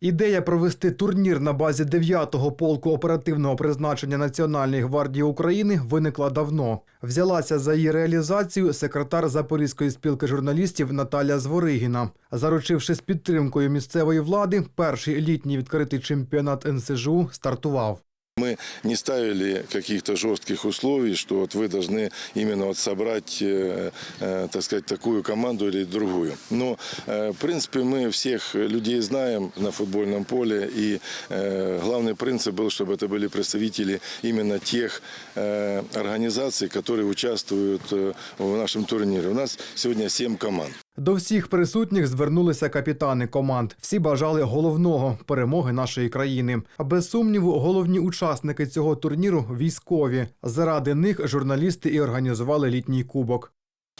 Ідея провести турнір на базі 9-го полку оперативного призначення Національної гвардії України виникла давно. Взялася за її реалізацію секретар Запорізької спілки журналістів Наталя Зворигіна. Заручившись підтримкою місцевої влади, перший літній відкритий чемпіонат НСЖУ стартував. Мы не ставили каких-то жестких условий, что вот вы должны именно вот собрать, э, э, так сказать, такую команду или другую. Но, э, в принципе, мы всех людей знаем на футбольном поле, и э, главный принцип был, чтобы это были представители именно тех э, организаций, которые участвуют э, в нашем турнире. У нас сегодня 7 команд. До всіх присутніх звернулися капітани команд. Всі бажали головного перемоги нашої країни. А без сумніву, головні учасники цього турніру військові. Заради них журналісти і організували літній кубок.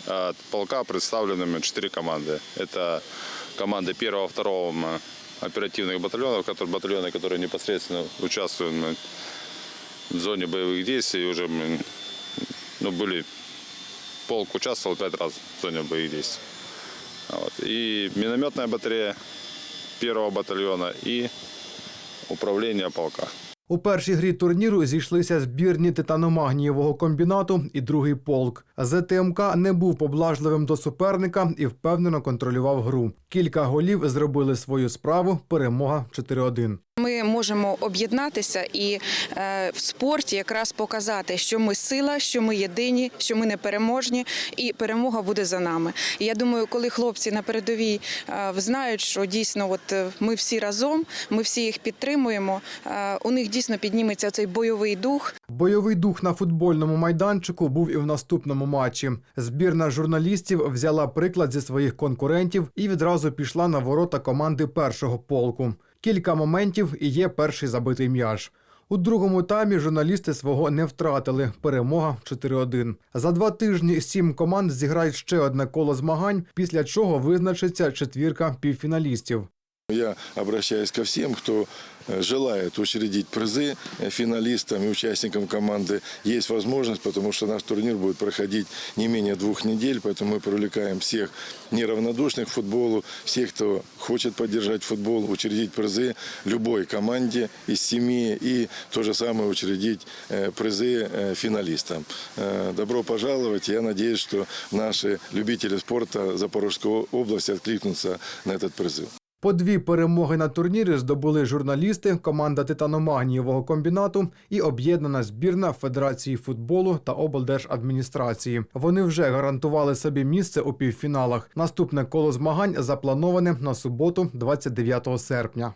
От полка представленными четыре команды. Это команды первого, второго м, оперативных батальонов, которые, батальоны, которые непосредственно участвуют м, в зоне боевых действий. Уже м, ну, были, полк участвовал пять раз в зоне боевых действий. Вот. И минометная батарея первого батальона и управление полка. У першій грі турніру зійшлися збірні титаномагнієвого комбінату і другий полк. ЗТМК не був поблажливим до суперника і впевнено контролював гру. Кілька голів зробили свою справу. Перемога 4-1. Ми можемо об'єднатися і е, в спорті якраз показати, що ми сила, що ми єдині, що ми непереможні, і перемога буде за нами. І я думаю, коли хлопці на передовій е, знають, що дійсно, от е, ми всі разом, ми всі їх підтримуємо. у них дійсно підніметься цей бойовий дух, Бойовий дух на футбольному майданчику був і в наступному матчі. Збірна журналістів взяла приклад зі своїх конкурентів і відразу пішла на ворота команди першого полку. Кілька моментів і є перший забитий м'яч. У другому таймі журналісти свого не втратили. Перемога 4-1. За два тижні сім команд зіграють ще одне коло змагань, після чого визначиться четвірка півфіналістів. Я обращаюсь ко всем, кто э, желает учредить призы э, финалистам и участникам команды. Есть возможность, потому что наш турнир будет проходить не менее двух недель, поэтому мы привлекаем всех неравнодушных к футболу, всех, кто хочет поддержать футбол, учредить призы любой команде из семи и то же самое учредить э, призы финалистам. Добро пожаловать. Я надеюсь, что наши любители спорта Запорожской области откликнутся на этот призыв. По дві перемоги на турнірі здобули журналісти, команда титаномагнієвого комбінату і об'єднана збірна Федерації футболу та облдержадміністрації. Вони вже гарантували собі місце у півфіналах. Наступне коло змагань заплановане на суботу, 29 серпня.